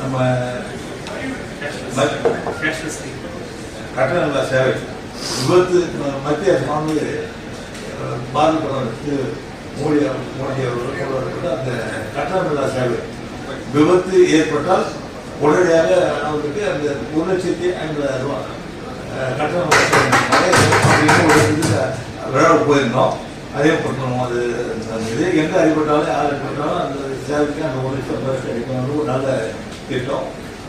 நம்ம கட்டண சேவை. விபத்து மத்திய அரசு வந்து பாதிப்பதற்கு மோடி மோடி அவர்கள் அந்த கட்டணமில்லா சேவை. விபத்து ஏற்பட்டால் உடனடியாக அவருக்கு அந்த ஒரு லட்சத்தி ஐம்பதாயிரம் ரூபாய் சேவை. விளையாட போயிருந்தோம். அதே பண்ணணும் அது இது எங்கே அடிபட்டாலும் யார் அடிபட்டாலும் அந்த சேவைக்கு அந்த ஒரு லட்சம் கிடைக்கணும் ஒரு நல்ல திட்டம்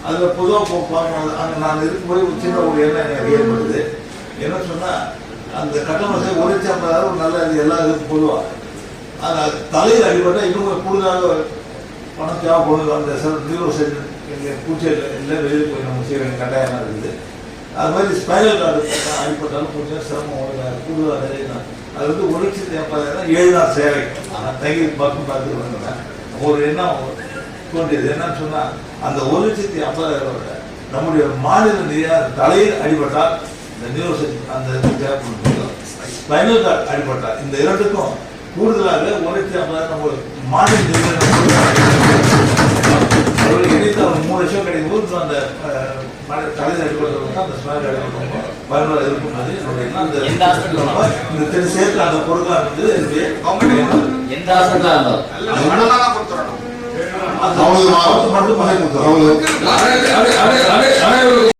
அதில் பொதுவாக போ பார்க்கணும். அங்கே நான் இருக்கும்போது ஒரு சின்ன ஒரு எண்ணம் எனக்கு ஏற்படுது. என்ன சொன்னால் அந்த கட்டணத்தை ஒரு லட்சம் ஒரு நல்ல இது எல்லா இதுக்கும் பொதுவாக ஆனால் தலையில் அடிபட்டால் இன்னும் கூடுதலாக பணம் தேவைப்படுது அந்த சார் ஜீரோ செல் எங்கள் பூச்சியில் இல்லை வெளியில் போய் நம்ம செய்ய வேண்டிய கட்டாயமாக இருக்குது. அது மாதிரி ஸ்பைனல் கார்டு அடிப்பட்டாலும் கொஞ்சம் சிரமம் வரும். கூடுதலாக நிறைய அது வந்து ஒரு லட்சத்தி ஏழு நாள் சேவை. ஆனால் தங்கி பக்கம் பார்த்து வந்தேன் ஒரு எண்ணம் தோன்றியது என்னன்னு சொன்னால் அந்த ஒரு லட்சத்தி ஐம்பதாயிரம் நம்முடைய மாநில நிதியாக தலையில் அடிபட்டால் இந்த நியூஸ் அந்த ஸ்பைனல் கார்டு அடிபட்டால் இந்த இரண்டுக்கும் கூடுதலாக ஒரு லட்சத்தி ஐம்பதாயிரம் நம்ம மாநில நிதியாக அவருக்கு இணைத்து அவர் மூணு லட்சம் கிடைக்கும் போது அந்த தலையில் அடிபட்டவங்க அந்த ஸ்பைனல் அடிபட்டவங்க பயனுள்ள இருக்கும் அது என்னுடைய. அந்த? இந்த தெரு சேர்த்து அந்த பொருட்கள் வந்து என்னுடைய. எந்த இருந்தாலும் அந்த அவங்களுக்கு